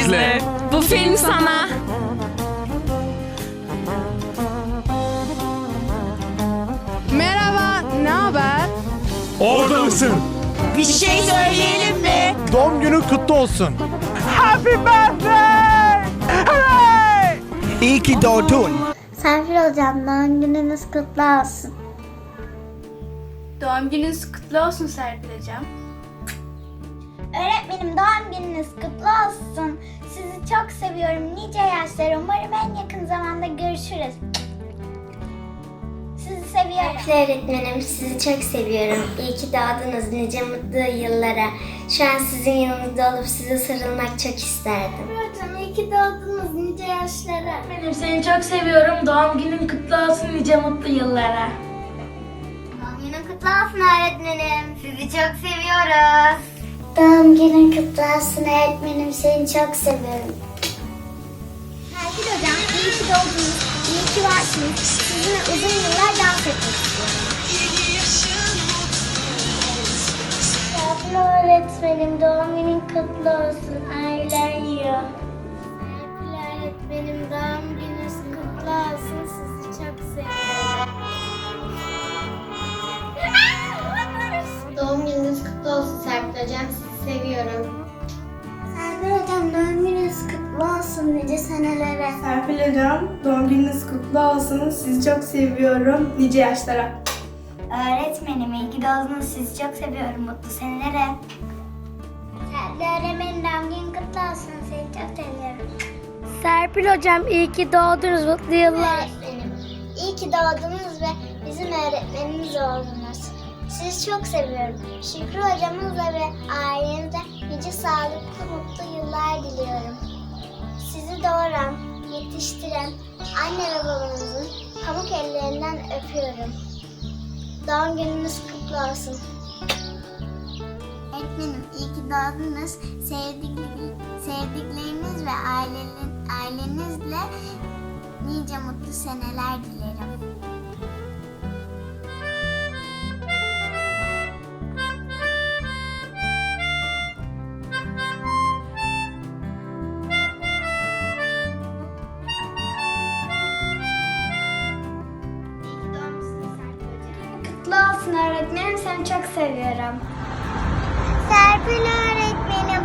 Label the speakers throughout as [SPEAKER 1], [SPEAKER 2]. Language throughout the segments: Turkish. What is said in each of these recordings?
[SPEAKER 1] izle.
[SPEAKER 2] Bu film sana.
[SPEAKER 3] Merhaba, ne haber?
[SPEAKER 1] Orada mısın?
[SPEAKER 2] Bir şey söyleyelim mi?
[SPEAKER 3] Doğum günün kutlu olsun.
[SPEAKER 4] İyi ki doğdun.
[SPEAKER 5] Serpil hocam doğum gününüz kutlu olsun.
[SPEAKER 6] Doğum gününüz kutlu olsun Serpil Hocam.
[SPEAKER 5] Öğretmenim doğum gününüz kutlu olsun. Sizi çok seviyorum. Nice yaşlar. Umarım en yakın zamanda görüşürüz. Sizi seviyorum.
[SPEAKER 7] öğretmenim sizi çok seviyorum. İyi ki doğdunuz nice mutlu yıllara. Şu an sizin yanınızda olup size sarılmak çok isterdim.
[SPEAKER 5] Hocam iyi ki doğdunuz nice yaşlara.
[SPEAKER 6] Benim seni çok seviyorum. Doğum günün kutlu olsun nice mutlu yıllara.
[SPEAKER 5] Doğum günün kutlu olsun öğretmenim. Sizi çok seviyoruz.
[SPEAKER 7] Doğum günün kutlu olsun öğretmenim seni çok seviyorum.
[SPEAKER 5] Serpil hocam iyi ki doğdunuz. İyi ki varsınız. Sizinle uzun yıllar dans etmek istiyorum.
[SPEAKER 7] Serpil öğretmenim doğum günün kutlu olsun. Ailen yiyor. Serpil öğretmenim doğum gününüz kutlu olsun. Sizi Serpil Hocam
[SPEAKER 5] doğum gününüz kutlu olsun.
[SPEAKER 6] Sizi çok seviyorum. Nice yaşlara.
[SPEAKER 5] Öğretmenim iyi ki doğdunuz. Sizi çok seviyorum. Mutlu senelere. Serpil öğretmenim doğum günün kutlu olsun. Seni çok seviyorum.
[SPEAKER 7] Serpil Hocam iyi ki doğdunuz. Mutlu yıllar.
[SPEAKER 5] Öğretmenim iyi ki doğdunuz ve bizim öğretmenimiz oldunuz. Sizi çok seviyorum. Şükrü hocamızla ve ailenize nice sağlıklı mutlu yıllar diliyorum. Sizi doğuran, yetiştiren anne ve babanızın pamuk ellerinden öpüyorum. Doğum gününüz kutlu olsun. Öğretmenim iyi ki doğdunuz. Sevdik, sevdikleriniz ve ailenizle nice mutlu seneler dilerim. Seni çok seviyorum. Serpil öğretmenim.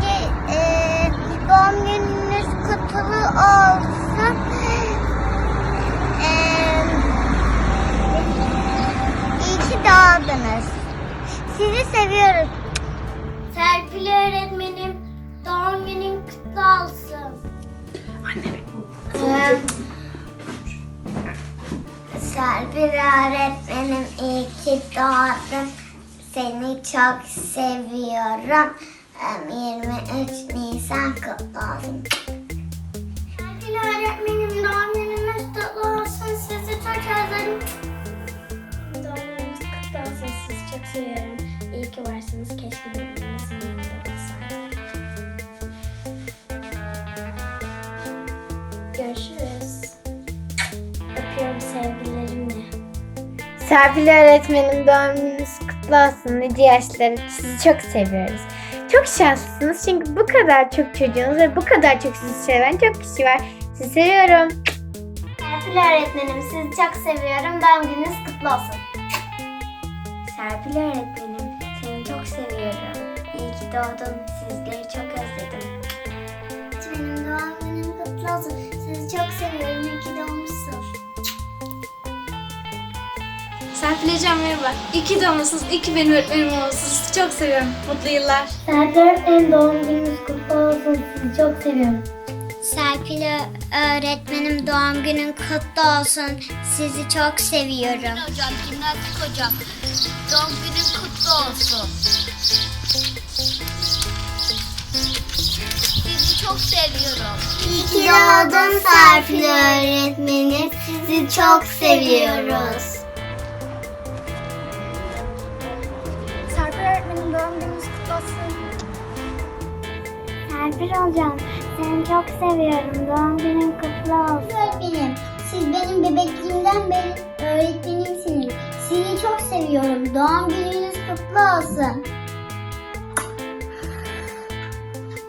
[SPEAKER 5] ge- e, doğum gününüz kutlu olsun. E, iyi ki doğdunuz. Sizi seviyoruz. Serpil öğretmenim. Doğum günün kutlu olsun. Anne. Serpil öğretmenim iyi ki doğdun. Seni çok seviyorum. Em, 23 Nisan kutlu olsun. Serpil öğretmenim doğum gününüz kutlu olsun. Sizi çok özledim.
[SPEAKER 7] Doğum gününüz kutlu olsun. Sizi çok seviyorum. İyi ki varsınız. Keşke birbiriniz yanında olsaydı. Görüşürüz.
[SPEAKER 8] Serpil öğretmenim doğum gününüz kutlu olsun. Nice yaşları. Sizi çok seviyoruz. Çok şanslısınız çünkü bu kadar çok çocuğunuz ve bu kadar çok sizi seven çok kişi var. Sizi seviyorum.
[SPEAKER 5] Serpil öğretmenim sizi çok seviyorum. Doğum gününüz kutlu olsun.
[SPEAKER 7] Serpil öğretmenim seni çok seviyorum. İyi ki doğdun. Sizleri çok
[SPEAKER 6] Serpil Hocam merhaba. İyi ki doğmuşsunuz. İyi ki benim öğretmenim olmuşsunuz. Sizi çok seviyorum. Mutlu yıllar.
[SPEAKER 7] Serpil öğretmenim doğum gününüz kutlu olsun. Sizi çok seviyorum.
[SPEAKER 5] Serpil öğretmenim doğum günün kutlu olsun. Sizi çok seviyorum.
[SPEAKER 9] Hocam, jimnastik hocam. Doğum günün kutlu olsun. Sizi çok seviyorum.
[SPEAKER 5] İyi ki doğdun Serpil öğretmenim. Sizi çok seviyoruz. Öğretmenim doğum gününüz kutlu olsun. Serpil hocam seni çok seviyorum. Doğum günün kutlu olsun. Öğretmenim siz benim bebekliğimden beri öğretmenimsiniz. Sizi çok seviyorum. Doğum gününüz kutlu olsun.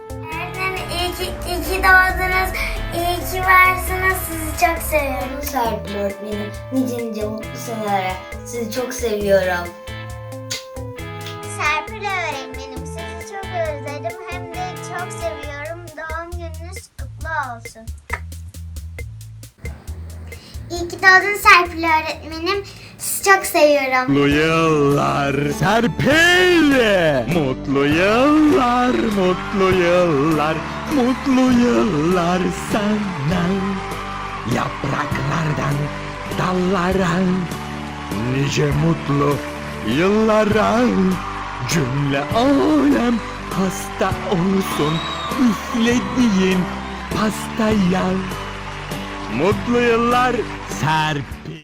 [SPEAKER 5] Öğretmenim iyi
[SPEAKER 7] ki, iyi ki doğdunuz. İyi ki varsınız. Sizi çok seviyorum.
[SPEAKER 4] Serpil öğretmenim. Nice nice mutlu senelere. Sizi çok seviyorum.
[SPEAKER 5] Olsun. İyi ki doğdun Serpil öğretmenim. Sizi çok seviyorum.
[SPEAKER 1] Mutlu yıllar Serpil. Mutlu yıllar, mutlu yıllar, mutlu yıllar sana. Yapraklardan dallara nice mutlu yıllara cümle alem hasta olsun üflediğin pastaya. Mutlu yıllar Serpil.